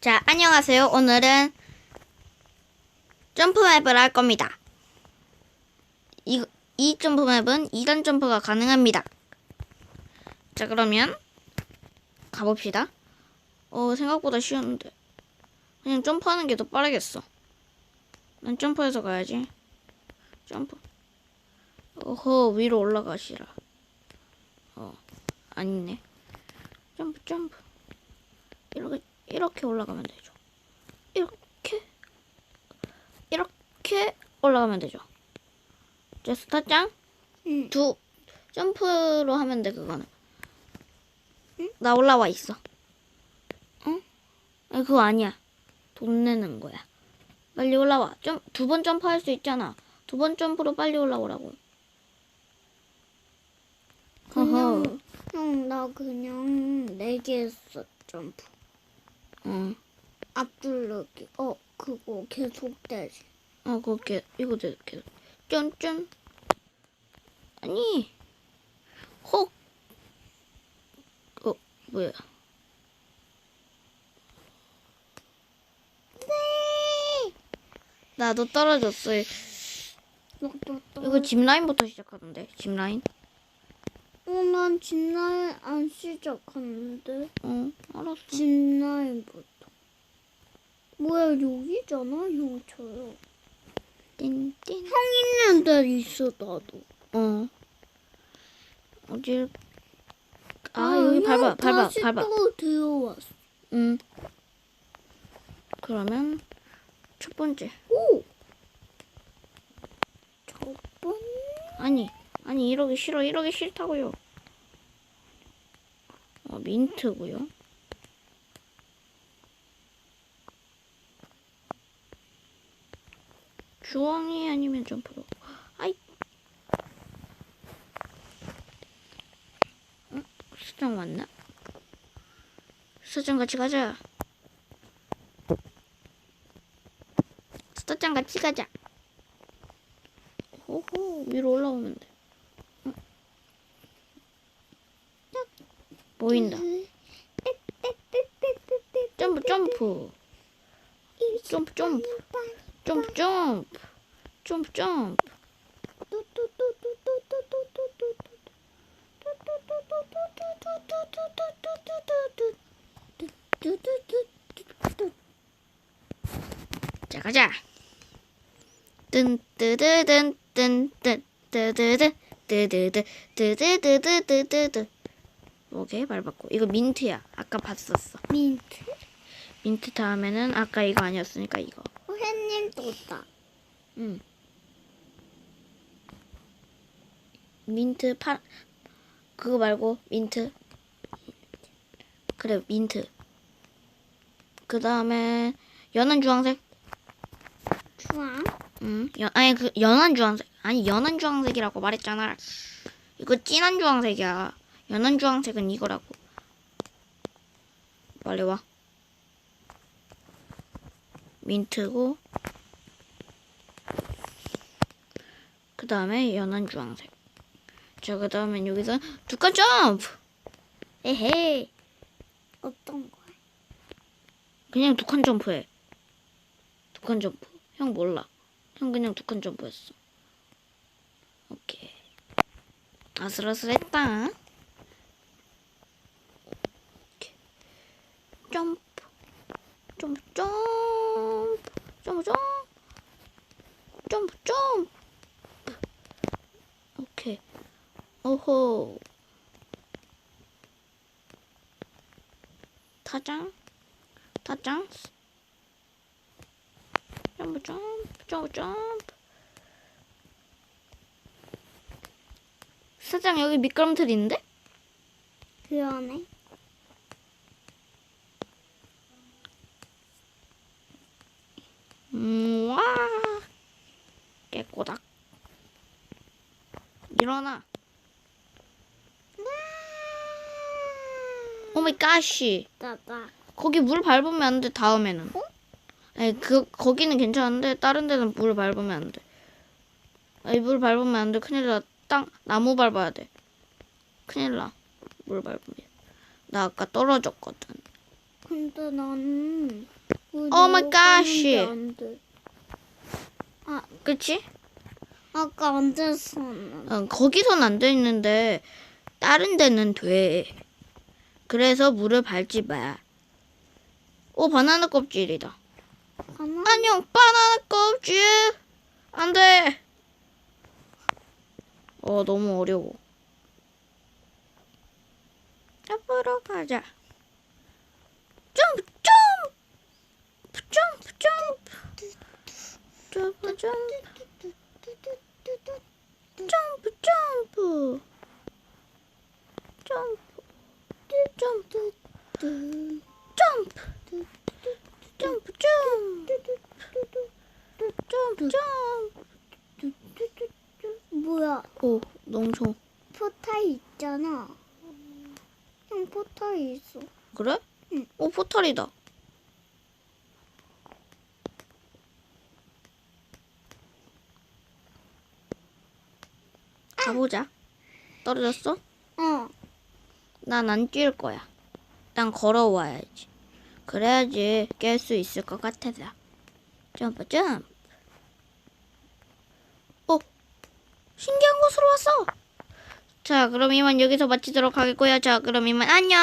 자, 안녕하세요. 오늘은 점프맵을 할 겁니다. 이, 이 점프맵은 2단 점프가 가능합니다. 자, 그러면 가봅시다. 어, 생각보다 쉬웠는데. 그냥 점프하는 게 더 빠르겠어. 난 점프해서 가야지. 점프. 어허, 위로 올라가시라. 어, 아니네. 점프, 점프. 이렇게, 이렇게 올라가면 되죠. 이렇게, 이렇게 올라가면 되죠. 자, 스타짱. 응. 두, 점프로 하면 돼, 그거는. 나 올라와 있어. 응? 아니, 그거 아니야. 돈 내는 거야. 빨리 올라와. 점, 두번 점프 할 수 있잖아. 두 번 점프로 빨리 올라오라고. 허허. 그냥 형, 나 그냥 네 개 했어 점프. 응. 앞줄르기. 어, 그거 계속 되지. 어, 그렇게, 이거 돼, 계속. 쫀쫀. 아니. 혹. 어, 뭐야. 네. 나도 떨어졌어. 이거 짚라인부터 시작하던데, 짚라인. 어, 난 진라인 안 시작하는데. 어, 알았어. 진라인부터. 뭐야 여기잖아 형처럼. 띵띵. 형 있는 데 있어 나도. 어. 어딜. 아, 여기 밟아, 형 밟아, 다시 밟아. 또 들어왔어. 응. 그러면, 첫 번째. 오. 첫 번. 아니, 아니, 이러기 싫어, 이러기 싫다고요. 어, 민트고요. 주황이 아니면 점프로. 아이. 응? 수정 왔나? 수정 같이 가자. 수정 같이 가자. 호호, 위로 올라오면 돼. 보인다. 점프, 점프. 점프, 점프. 점프, 점프. 점프, 점프. 자, 가자. 뜬, 뜨드든, 뜬, 뜨, 뜨드드, 뜨드드, 뜨드드드드드 드. 오케이, 밟았고. 이거 민트야. 아까 봤었어. 민트? 민트 다음에는 아까 이거 아니었으니까 이거. 어, 햇님 떴다. 응. 민트 파 그거 말고 민트. 그래 민트. 그 다음에 연한 주황색. 주황? 응. 연 아니 그 연한 주황색. 아니 연한 주황색이라고 말했잖아. 이거 진한 주황색이야. 연한 주황색은 이거라고. 빨리 와. 민트고. 그 다음에 연한 주황색. 자, 그 다음엔 여기서 두칸 점프! 에헤이. 어떤 거야? 그냥 두 칸 점프해. 두 칸 점프. 형 몰라. 형 그냥 두 칸 점프했어. 오케이. 아슬아슬했다. 오케이. 점프. 점프, 점프. 점프, 점프. 점프, 점프. 오케이. 오호. 타장. 타장. 점프 점프 점프 점프 사장 여기 미끄럼틀 있는데? 그러네. 음, 와 깨꼬닥 일어나 오 마이 가시 따다. 거기 물 밟으면 안 돼 다음에는 어? 아니 그 거기는 괜찮은데 다른 데는 물 밟으면 안 돼 아니 물 밟으면 안 돼 큰일 나 땅 나무 밟아야 돼 큰일 나 물 밟으면 나 아까 떨어졌거든 근데 나는 왜 Oh my gosh. 안 돼? 그치? 아까 안 됐었는데. 어, 거기선 안 돼 있는데 다른 데는 돼. 그래서 물을 밟지 마. 오, 바나나 껍질이다. 바나... 안녕, 바나나 껍질! 안 돼! 어, 너무 어려워. 앞으로 가자. 점프, 점프! 점프, 점프! 점프, 점프! 점프, 점프! 점프! 점프 점프 점프 점프 점프 점프 뭐야? 오 너무 좋아 포탈 있잖아. 응, 포탈 있어. 그래? 응. 오 포탈이다 가보자 떨어졌어? 어. 난 안 뛸 거야. 난 걸어와야지. 그래야지 깰 수 있을 것 같아서. 점프 점프. 어 신기한 곳으로 왔어. 자 그럼 이만 여기서 마치도록 하겠고요. 자 그럼 이만 안녕